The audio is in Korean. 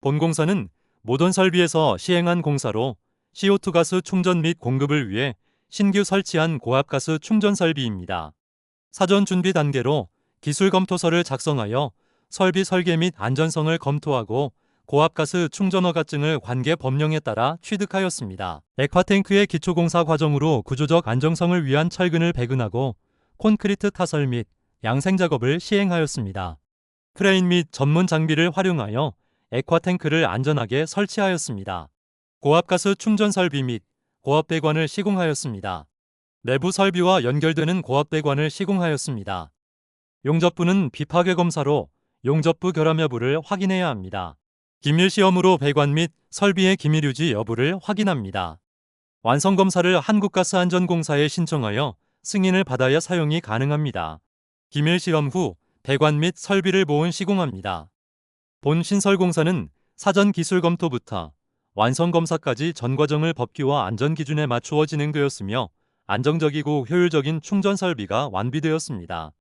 본공사는 모든 설비에서 시행한 공사로 CO2 가스 충전 및 공급을 위해 신규 설치한 고압가스 충전 설비입니다. 사전 준비 단계로 기술 검토서를 작성하여 설비 설계 및 안전성을 검토하고 고압가스 충전 허가증을 관계 법령에 따라 취득하였습니다. 액화탱크의 기초공사 과정으로 구조적 안정성을 위한 철근을 배근하고 콘크리트 타설 및 양생 작업을 시행하였습니다. 크레인 및 전문 장비를 활용하여 액화탱크를 안전하게 설치하였습니다. 고압가스 충전 설비 및 고압배관을 시공하였습니다. 내부 설비와 연결되는 고압배관을 시공하였습니다. 용접부는 비파괴 검사로 용접부 결함 여부를 확인해야 합니다. 기밀 시험으로 배관 및 설비의 기밀 유지 여부를 확인합니다. 완성 검사를 한국가스안전공사에 신청하여 승인을 받아야 사용이 가능합니다. 기밀 시험 후 배관 및 설비를 보온 시공합니다. 본 신설공사는 사전 기술 검토부터 완성 검사까지 전 과정을 법규와 안전 기준에 맞추어 진행되었으며 안정적이고 효율적인 충전 설비가 완비되었습니다.